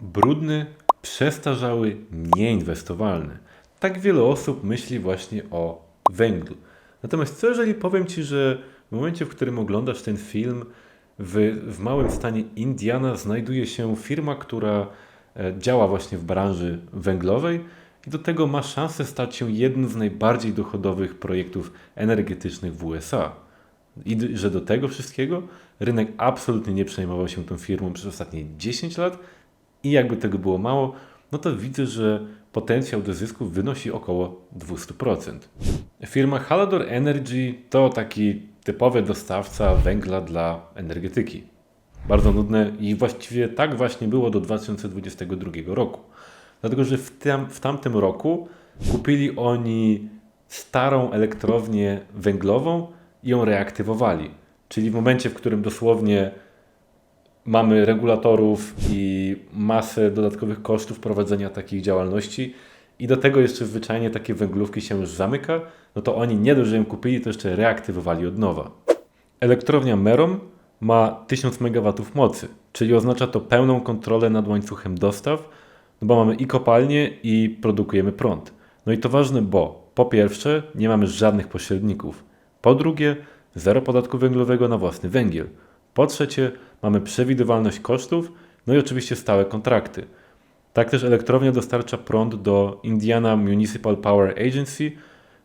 brudny, przestarzały, nieinwestowalny. Tak wiele osób myśli właśnie o węglu. Natomiast co jeżeli powiem Ci, że w momencie, w którym oglądasz ten film, w, w małym stanie Indiana znajduje się firma, która e, działa właśnie w branży węglowej i do tego ma szansę stać się jednym z najbardziej dochodowych projektów energetycznych w USA. I że do tego wszystkiego rynek absolutnie nie przejmował się tą firmą przez ostatnie 10 lat i jakby tego było mało, no to widzę, że potencjał do zysków wynosi około 200%. Firma Hallador Energy to taki typowy dostawca węgla dla energetyki. Bardzo nudne i właściwie tak właśnie było do 2022 roku. Dlatego, że w, tam, w tamtym roku kupili oni starą elektrownię węglową i ją reaktywowali. Czyli w momencie, w którym dosłownie mamy regulatorów i masę dodatkowych kosztów prowadzenia takich działalności i do tego jeszcze zwyczajnie takie węglówki się już zamyka, no to oni nie dość, że ją kupili, to jeszcze reaktywowali od nowa. Elektrownia Merom ma 1000 MW mocy, czyli oznacza to pełną kontrolę nad łańcuchem dostaw, no bo mamy i kopalnię i produkujemy prąd. No i to ważne, bo po pierwsze nie mamy żadnych pośredników, po drugie zero podatku węglowego na własny węgiel, po trzecie mamy przewidywalność kosztów, no i oczywiście stałe kontrakty. Tak też elektrownia dostarcza prąd do Indiana Municipal Power Agency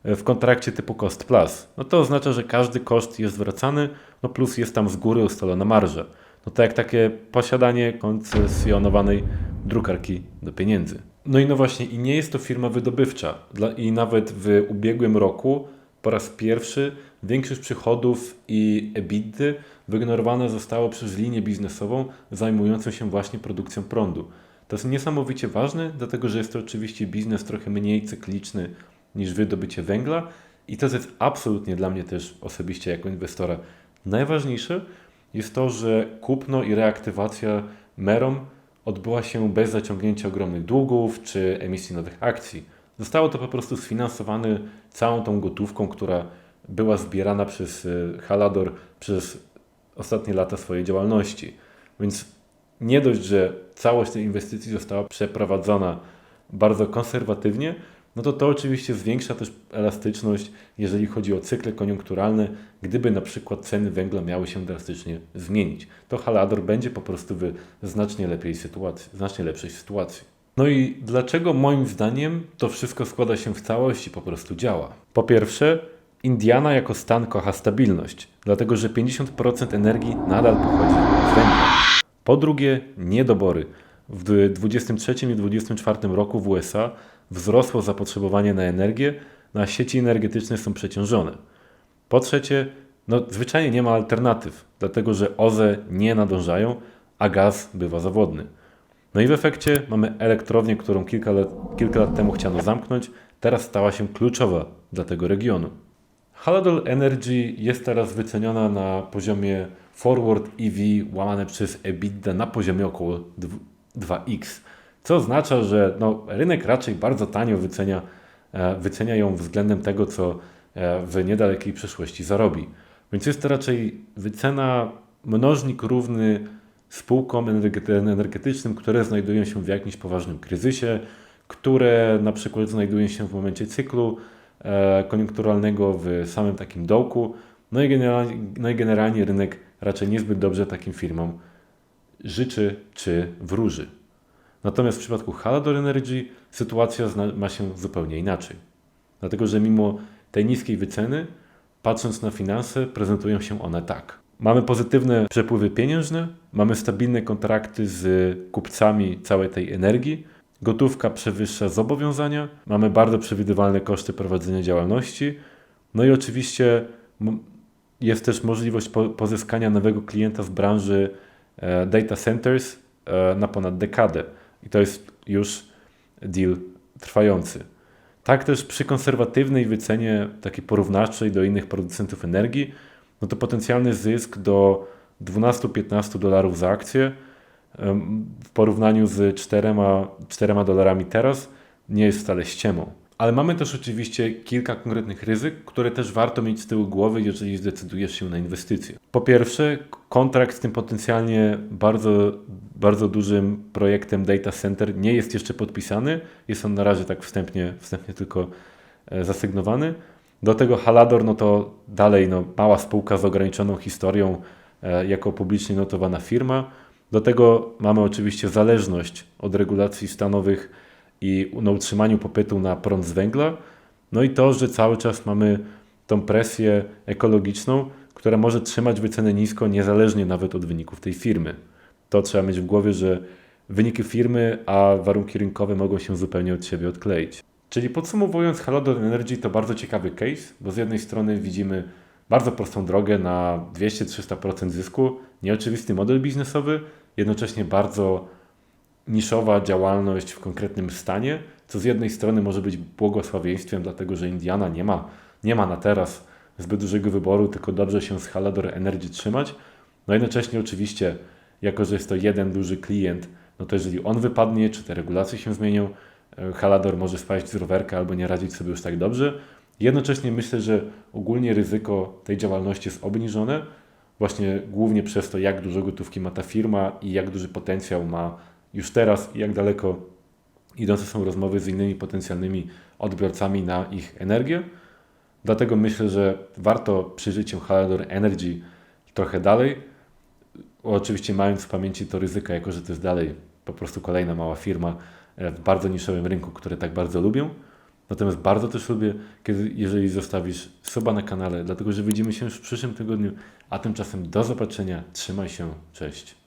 e, w kontrakcie typu Cost Plus. No to oznacza, że każdy koszt jest zwracany, no plus jest tam z góry ustalona marża. No to jak takie posiadanie koncesjonowanej drukarki do pieniędzy. No i no właśnie, i nie jest to firma wydobywcza. I nawet w ubiegłym roku po raz pierwszy większość przychodów i EBITDA wygenerowane zostało przez linię biznesową zajmującą się właśnie produkcją prądu. To jest niesamowicie ważne, dlatego że jest to oczywiście biznes trochę mniej cykliczny niż wydobycie węgla i to jest absolutnie dla mnie też osobiście jako inwestora najważniejsze jest to, że kupno i reaktywacja Merom odbyła się bez zaciągnięcia ogromnych długów czy emisji nowych akcji. Zostało to po prostu sfinansowane całą tą gotówką, która była zbierana przez e, Halador przez ostatnie lata swojej działalności. Więc nie dość, że całość tej inwestycji została przeprowadzona bardzo konserwatywnie, no to to oczywiście zwiększa też elastyczność, jeżeli chodzi o cykle koniunkturalne. Gdyby na przykład ceny węgla miały się drastycznie zmienić, to Halador będzie po prostu w znacznie, lepiej sytuacji, znacznie lepszej sytuacji. No i dlaczego moim zdaniem to wszystko składa się w całość i po prostu działa? Po pierwsze, Indiana jako stan kocha stabilność, dlatego że 50% energii nadal pochodzi z węgla. Po drugie, niedobory. W 2023 i 2024 roku w USA wzrosło zapotrzebowanie na energię, no a sieci energetyczne są przeciążone. Po trzecie, no zwyczajnie nie ma alternatyw, dlatego że OZE nie nadążają, a gaz bywa zawodny. No i w efekcie mamy elektrownię, którą kilka lat, kilka lat temu chciano zamknąć, teraz stała się kluczowa dla tego regionu. Haladol Energy jest teraz wyceniona na poziomie forward EV łamane przez EBITDA na poziomie około 2x, co oznacza, że no, rynek raczej bardzo tanio wycenia, e, wycenia ją względem tego, co e, w niedalekiej przyszłości zarobi. Więc jest to raczej wycena mnożnik równy spółkom energetycznym, które znajdują się w jakimś poważnym kryzysie, które na przykład znajdują się w momencie cyklu koniunkturalnego w samym takim dołku. No i, generalnie, no i generalnie rynek raczej niezbyt dobrze takim firmom życzy czy wróży. Natomiast w przypadku Halador Energy sytuacja ma się zupełnie inaczej. Dlatego, że mimo tej niskiej wyceny, patrząc na finanse, prezentują się one tak. Mamy pozytywne przepływy pieniężne, mamy stabilne kontrakty z kupcami całej tej energii, gotówka przewyższa zobowiązania, mamy bardzo przewidywalne koszty prowadzenia działalności, no i oczywiście jest też możliwość pozyskania nowego klienta z branży e, data centers e, na ponad dekadę. I to jest już deal trwający. Tak też przy konserwatywnej wycenie, takiej porównawczej do innych producentów energii, no to potencjalny zysk do 12-15 dolarów za akcję w porównaniu z 4, 4 dolarami teraz nie jest wcale ściemą. Ale mamy też oczywiście kilka konkretnych ryzyk, które też warto mieć z tyłu głowy, jeżeli zdecydujesz się na inwestycje. Po pierwsze, kontrakt z tym potencjalnie bardzo, bardzo dużym projektem data center nie jest jeszcze podpisany. Jest on na razie tak wstępnie, wstępnie tylko e, zasygnowany. Do tego Halador, no to dalej no, mała spółka z ograniczoną historią, e, jako publicznie notowana firma. Do tego mamy oczywiście zależność od regulacji stanowych i na utrzymaniu popytu na prąd z węgla. No i to, że cały czas mamy tą presję ekologiczną, która może trzymać wycenę nisko, niezależnie nawet od wyników tej firmy. To trzeba mieć w głowie, że wyniki firmy, a warunki rynkowe mogą się zupełnie od siebie odkleić. Czyli podsumowując, Halodor Energy to bardzo ciekawy case, bo z jednej strony widzimy bardzo prostą drogę na 200-300% zysku, nieoczywisty model biznesowy, jednocześnie bardzo niszowa działalność w konkretnym stanie, co z jednej strony może być błogosławieństwem, dlatego że Indiana nie ma, nie ma na teraz zbyt dużego wyboru, tylko dobrze się z Hallador Energy trzymać. No jednocześnie oczywiście, jako że jest to jeden duży klient, no to jeżeli on wypadnie, czy te regulacje się zmienią, e, Hallador może spaść z rowerka albo nie radzić sobie już tak dobrze. Jednocześnie myślę, że ogólnie ryzyko tej działalności jest obniżone, właśnie głównie przez to, jak dużo gotówki ma ta firma i jak duży potencjał ma już teraz i jak daleko idące są rozmowy z innymi potencjalnymi odbiorcami na ich energię. Dlatego myślę, że warto przyjrzeć się Hallador Energy trochę dalej. Oczywiście mając w pamięci to ryzyko, jako że to jest dalej po prostu kolejna mała firma w bardzo niszowym rynku, które tak bardzo lubią. Natomiast bardzo też lubię, kiedy, jeżeli zostawisz suba na kanale, dlatego że widzimy się już w przyszłym tygodniu, a tymczasem do zobaczenia, trzymaj się, cześć.